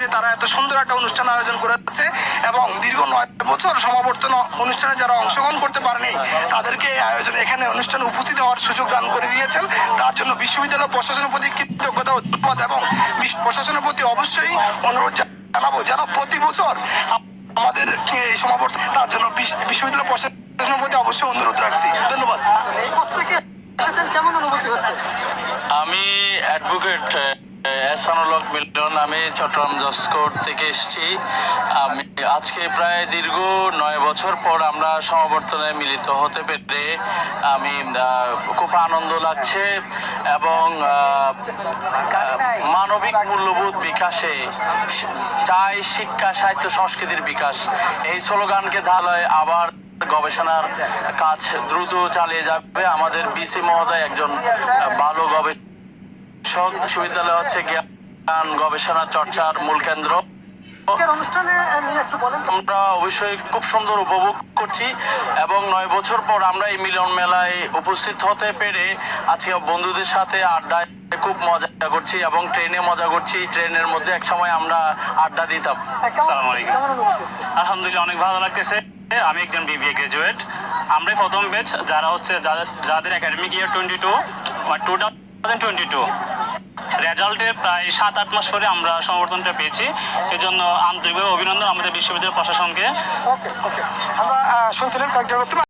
যে তারা এত সুন্দর একটা অনুষ্ঠান আয়োজন করেছে এবং দীর্ঘ নয় বছর সমাবর্তন অনুষ্ঠানে যারা অংশগ্রহণ করতে পারেনি তাদেরকে এই আয়োজনে এখানে অনুষ্ঠানে উপস্থিত হওয়ার সুযোগ দান করে দিয়েছেন। তার জন্য বিশ্ববিদ্যালয় প্রশাসনের প্রতি কৃতজ্ঞতা ও ধন্যবাদ এবং প্রশাসনের প্রতি অবশ্যই অনুরোধ জানাব যারা প্রতি বছর আমাদের এই সমাবর্তন তার জন্য বিশ্ববিদ্যালয় প্রশাসনের প্রতি অবশ্যই অনুরোধ রাখছি। ধন্যবাদ। আমি অ্যাডভোকেট এসানুলক মিলন, আমি চট্টগ্রাম জসকোট থেকে এসেছি। আমি আজকে প্রায় দীর্ঘ নয় বছর পর আমরা সমাবর্তনে মিলিত হতে পেরে আমি খুব আনন্দ লাগছে এবং মানবিক মূল্যবোধ বিকাশে চাই শিক্ষা, সাহিত্য, সংস্কৃতির বিকাশ। এই স্লোগানকে ধারায় আবার গবেষণার কাজ দ্রুত চালিয়ে যাবে। আমাদের বিসি মহোদয় একজন ভালো ভালো গবেষক বিশ্ববিদ্যালয় হচ্ছে জ্ঞান গবেষণা চর্চার মূল কেন্দ্র। আমরা অবশ্যই খুব সুন্দর উপভোগ করছি এবং নয় বছর পর আমরা এই মিলন মেলায় উপস্থিত হতে পেরে আজকে বন্ধুদের সাথে আড্ডায় খুব মজা করছি এবং ট্রেনে মজা করছি। ট্রেনের মধ্যে এক সময় আমরা আড্ডা দিতাম। আলাইকুম। আলহামদুলিল্লাহ অনেক ভালো লাগতেছে। আমি একজন বিবিএ গ্রাজুয়েট আমরাই প্রথম ব্যাচ যারা হচ্ছে যাদের যাদের একাডেমিক ইয়ার টোয়েন্টি টু বা টু থাউজেন্ড টোয়েন্টি টু রেজাল্টে প্রায় সাত, আট মাস পরে আমরা সমর্থনটা পেয়েছি। এই জন্য আন্তরিকভাবে অভিনন্দন আমাদের বিশ্ববিদ্যালয় প্রশাসনকে। ওকে ওকে আমরা কয়েকজন